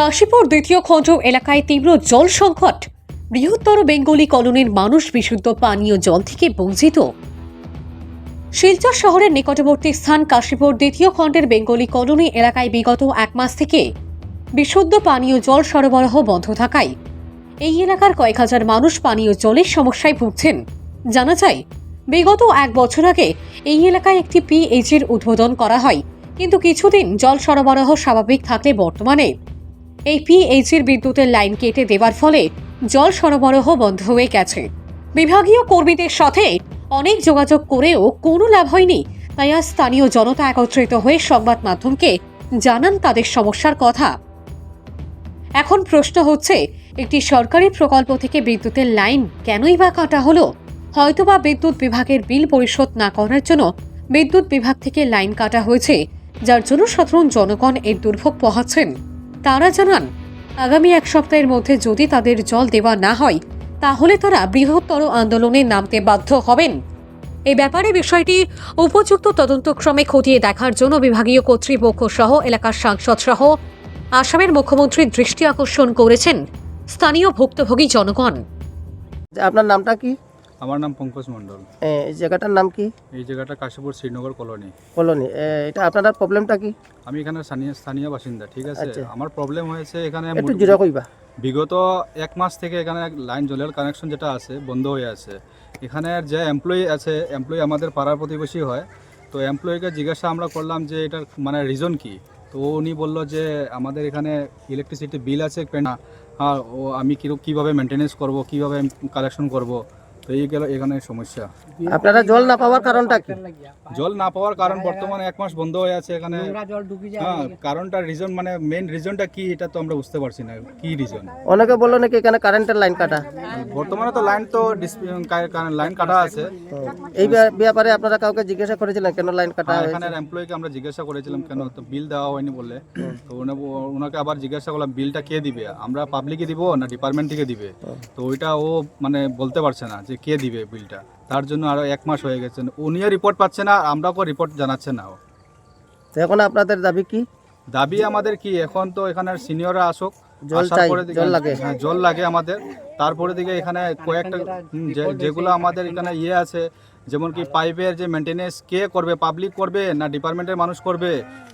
কাশীপুর দ্বিতীয় খণ্ড এলাকায় তীব্র জল সংকট বৃহত্তর বেঙ্গলি কলোনির মানুষ বিশুদ্ধ পানীয় জল থেকে বঞ্চিত। শিলচর শহরের নিকটবর্তী স্থান কাশীপুর দ্বিতীয় খণ্ডের বেঙ্গলি কলোনি এলাকায় বিগত এক মাস থেকে বিশুদ্ধ পানীয় জল সরবরাহ বন্ধ থাকায় এই এলাকার কয়েক হাজার মানুষ পানীয় জলের সমস্যায় ভুগছেন। জানা যায়, বিগত এক বছর আগে এই এলাকায় একটি পিএইচ এর উদ্বোধন করা হয়, কিন্তু কিছুদিন জল সরবরাহ স্বাভাবিক থাকলে বর্তমানে এই পিএইচ এর বিদ্যুতের লাইন কেটে দেওয়ার ফলে জল সরবরাহ বন্ধ হয়ে গেছে। বিভাগীয় কর্মীদের সাথে অনেক যোগাযোগ করেও কোনো লাভ হয়নি, তাই আজ স্থানীয় জনতা একত্রিত হয়ে সংবাদ মাধ্যমকে জানান তাদের সমস্যার কথা। এখন প্রশ্ন হচ্ছে, একটি সরকারি প্রকল্প থেকে বিদ্যুতের লাইন কেনই বা কাটা হলো? হয়তোবা বিদ্যুৎ বিভাগের বিল পরিশোধ না করার জন্য বিদ্যুৎ বিভাগ থেকে লাইন কাটা হয়েছে, যার জন্য সাধারণ জনগণ এর দুর্ভোগ পোহাচ্ছেন। তারা জানান, আগামী এক সপ্তাহের মধ্যে যদি তাদের জল দেওয়া না হয়, তাহলে তারা বৃহত্তর আন্দোলনে নামতে বাধ্য হবেন। এই ব্যাপারে বিষয়টি উপযুক্ত তদন্তক্রমে খতিয়ে দেখার জন্য বিভাগীয় কর্তৃপক্ষ সহ এলাকার সাংসদ সহ আসামের মুখ্যমন্ত্রীর দৃষ্টি আকর্ষণ করেছেন স্থানীয় ভুক্তভোগী জনগণ। আপনার নামটা কি? আমার নাম পঙ্কজ মণ্ডল। এ, এই জায়গাটার নাম কি? এই জায়গাটা কাশীপুর শ্রীনগর কলোনি। কলোনি। এটা আপনার প্রবলেমটা কি? আমি এখানে স্থানীয় স্থানীয় বাসিন্দা ঠিক আছে? আচ্ছা। আমার প্রবলেম হয়েছে এখানে একটু জোরে কইবা। বিগত এক মাস থেকে এখানে লাইন জলের কানেকশন যেটা আছে বন্ধ হয়ে আছে। এখানে যে এমপ্লয়ি আছে এমপ্লয়ি আমাদের পাড়ার প্রতিবেশী হয়। তো এমপ্লয়িকে জিজ্ঞাসা আমরা করলাম যে এটার মানে রিজন কি? তো উনি বলল যে আমাদের এখানে ইলেকট্রিসিটি বিল আছে আর ও আমি কীরকম কীভাবে মেনটেনেন্স করব কীভাবে কালেকশন করব? এই গেল এখানে সমস্যা। আপনারা জল না পাওয়ার কারণটা কি? জল না পাওয়ার কারণ বর্তমানে এক মাস বন্ধ হয়ে আছে এখানে। হ্যাঁ কারণটা রিজন মানে মেইন রিজনটা কি এটা তো আমরা বুঝতে পারছি না। কি রিজন অনেকে বলল নাকি এখানে কারেন্টের লাইন কাটা। বর্তমানে তো লাইন তো লাইন কাটা আছে। এই ব্যাপারে- আপনারা কাউকে জিজ্ঞাসা করেছিলেন কেন লাইন কাটা হ্যাঁ, হয়েছে? এখানের এমপ্লয়িকে আমরা জিজ্ঞাসা করেছিলাম কেন তো বিল দেওয়া হয়নি বলে। তো ওনাকে আবার জিজ্ঞাসা করলাম বিলটা কে দিবে? আমরা পাবলিকে দিব না ডিপার্টমেন্ট থেকে দিবে? তো ওইটা ও মানে বলতে পারছে না যে কে দিবে বিলটা তার জন্য আরও এক মাস হয়ে গেছে। উনিও রিপোর্ট পাচ্ছে না আমরাও রিপোর্ট জানাচ্ছে না তো এখন আপনাদের দাবি কি? দাবি আমাদের কি এখন তো এখানের সিনিয়ররা আসুক জল লাগে। হ্যাঁ, জল লাগে আমাদের। তারপরে দিকে এখানে কয়েকটা যেগুলো আমাদের এখানে ইয়ে আছে যেমন কি পাইপের যে মেনটেনেন্স কে করবে পাবলিক করবে না ডিপার্টমেন্টের মানুষ করবে?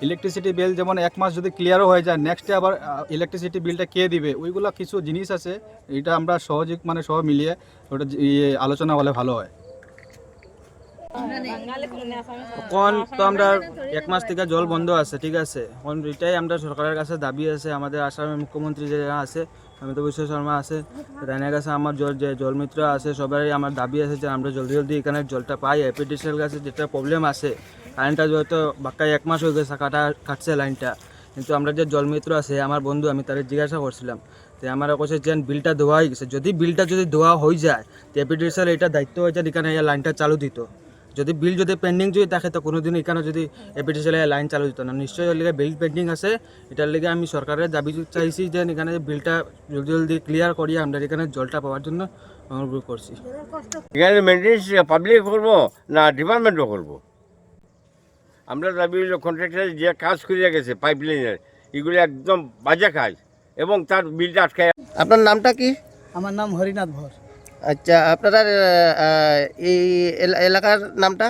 ইলেকট্রিসিটি বিল যেমন এক মাস যদি ক্লিয়ারও হয়ে যায় নেক্সটে আবার ইলেকট্রিসিটি বিলটা কে দিবে? ওইগুলো কিছু জিনিস আছে এটা আমরা সহযোগ মানে সহ মিলিয়ে ওটা ইয়ে আলোচনা হলে ভালো হয়। এখন তো আমরা এক মাস থেকে জল বন্ধ আছে, ঠিক আছে? এটাই আমরা সরকারের কাছে দাবি আছে, আমাদের আসামের মুখ্যমন্ত্রী যে আছে অমিতাভ বিশ্ব শর্মা আছে রানের কাছে আমার জল যে জলমিত্র আছে সবাই আমার দাবি আছে যে আমরা জলদি জলদি এখানে জলটা পাই। এপিডিসিএল কাছে যেটা প্রবলেম আছে কারেন্টটা হয়তো বাক্কায় এক মাস হয়ে গেছে, কাটা, কাটছে লাইনটা। কিন্তু আমরা যে জলমিত্র আছে, আমার বন্ধু, আমি তাদের জিজ্ঞাসা করছিলাম তো আমার কাছে যে বিলটা দেওয়া হয়ে গেছে। যদি বিলটা যদি ধোয়া হয়ে যায়, তো এপিডিসিএল এটা দায়িত্ব হয়ে যায় এখানে লাইনটা চালু দিত। যদি বিল যদি পেন্ডিং যদি থাকে তো কোনোদিন এখানে যদি এপিটিসিএল লাইন চালু দিত না নিশ্চয়ই এর লিগে বিল পেন্ডিং আছে। এটার লিগে আমি সরকারের দাবি চাইছি যে এখানে বিলটা জলদি জলদি ক্লিয়ার করিয়ে আমরা এখানে জলটা পাওয়ার জন্য অনুরোধ করছি এখানে মেনটেন্স পাবলিক করব না ডিপার্টমেন্টও করব? আমরা দাবি হলো কন্ট্রাক্টর যে কাজ করিয়া গেছে পাইপ লাইনের এগুলো একদম বাজে কাজ এবং তার বিলটা আটকায় আপনার নামটা কি? আমার নাম হরিনাথ ভর আচ্ছা আপনার এই এলা- এলাকার নামটা?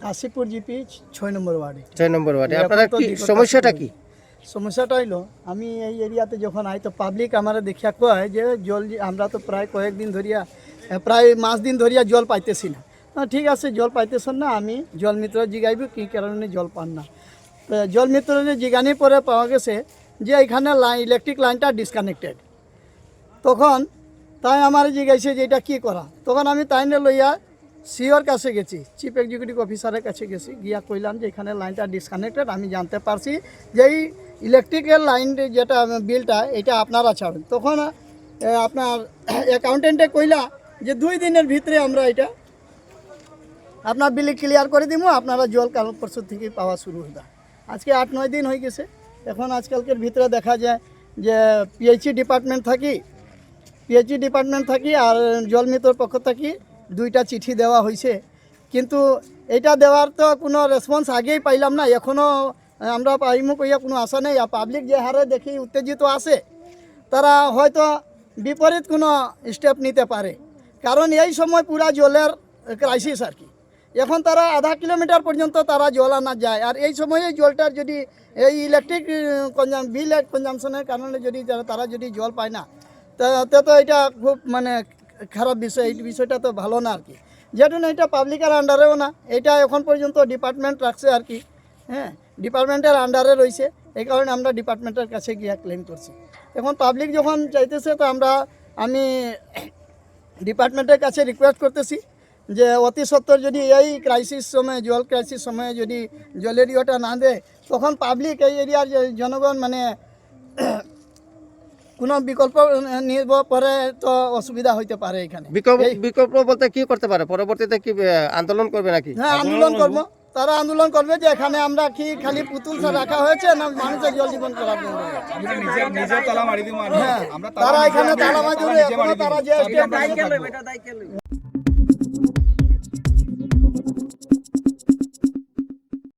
কাশীপুর জিপি ছয় নম্বর ওয়ার্ডে। ছয় নম্বর ওয়ার্ডে। আপনারা কি সমস্যাটা কি? সমস্যাটা হইল আমি এই এরিয়াতে যখন আই তো পাবলিক আমার দেখিয়া কয় যে জল আমরা তো প্রায় কয়েকদিন ধরিয়া প্রায় মাস দিন ধরিয়া জল পাইতেছি না। না, ঠিক আছে জল পাইতেছেন না আমি জল মিত্র জিগাইব কি কারণে জল পান না। জল মিত্র জিগানি পরে পাওয়া গেছে যে এখানে লাইন ইলেকট্রিক লাইনটা ডিসকানেক্টেড তখন তাই আমার জিজ্ঞাসা যে এটা কী করা? তখন আমি তাই নিয়ে লইয়া সিওর কাছে গেছি। চিফ এক্সিকিউটিভ অফিসারের কাছে গেছি। গিয়া কইলাম যে এখানে লাইনটা ডিসকানেক্টেড আমি জানতে পারছি যে এই ইলেকট্রিক্যাল লাইন যেটা বিলটা এটা আপনারা ছাড়েন। তখন আপনার অ্যাকাউন্টেন্টে কইলা যে দুই দিনের ভিতরে আমরা এটা আপনার বিল ক্লিয়ার করে দিব আপনারা জল কাল পরশু থেকে পাওয়া শুরু হইবা। আজকে আট, নয় দিন হয়ে গেছে। এখন আজকালকের ভিতরে দেখা যায় যে পিএইচই ডিপার্টমেন্ট থাকি পিএইচই ডিপার্টমেন্ট থাকি আর জলমিত্রর পক্ষ থাকি, দুইটা চিঠি দেওয়া হয়েছে কিন্তু এটা দেওয়ার তো কোনো রেসপন্স আগেই পাইলাম না। এখনও আমরা পাইমু কইয়া কোনো আশা নেই। আর পাবলিক যে হারে দেখি উত্তেজিত আছে, তারা হয়তো বিপরীত কোনো স্টেপ নিতে পারে। কারণ এই সময় পুরা জলের ক্রাইসিস আর কি। এখন তারা আধা কিলোমিটার পর্যন্ত তারা জল আনা যায়। আর এই সময়ে জলটার যদি এই ইলেকট্রিক কনজাম বিল কনজামশনের কারণে যদি তারা যদি জল পায় না তা- তে এটা খুব মানে খারাপ বিষয়, এই বিষয়টা তো ভালো না আর কি। যেহেতু না এটা পাবলিকের আন্ডারেও না, এটা এখন পর্যন্ত ডিপার্টমেন্ট রাখছে আর কি হ্যাঁ ডিপার্টমেন্টের আন্ডারে রয়েছে, এই কারণে আমরা ডিপার্টমেন্টের কাছে গিয়ে ক্লেম করছি। এখন পাবলিক যখন চাইতেছে, তো আমরা, আমি ডিপার্টমেন্টের কাছে রিকোয়েস্ট করতেছি যে অতি সত্বর যদি এই ক্রাইসিস সময়ে, জল ক্রাইসিস সময়ে যদি জলের ইয়েটা না দেয়, তখন পাবলিক এই এরিয়ার জনগণ মানে কোনো বিকল্প নিব পরে তো অসুবিধা হইতে পারে এখানে। বিকল্প বলতে কি করতে পারে? পরবর্তীতে কি আন্দোলন করবে নাকি? হ্যাঁ আন্দোলন করব। তারা আন্দোলন করবে যে এখানে আমরা কি খালি পুতুল রাখা হয়েছে না মানুষের জল জীবন খারাপ হ্যাঁ, তারা এখানে তালা মাজুরে তারা যে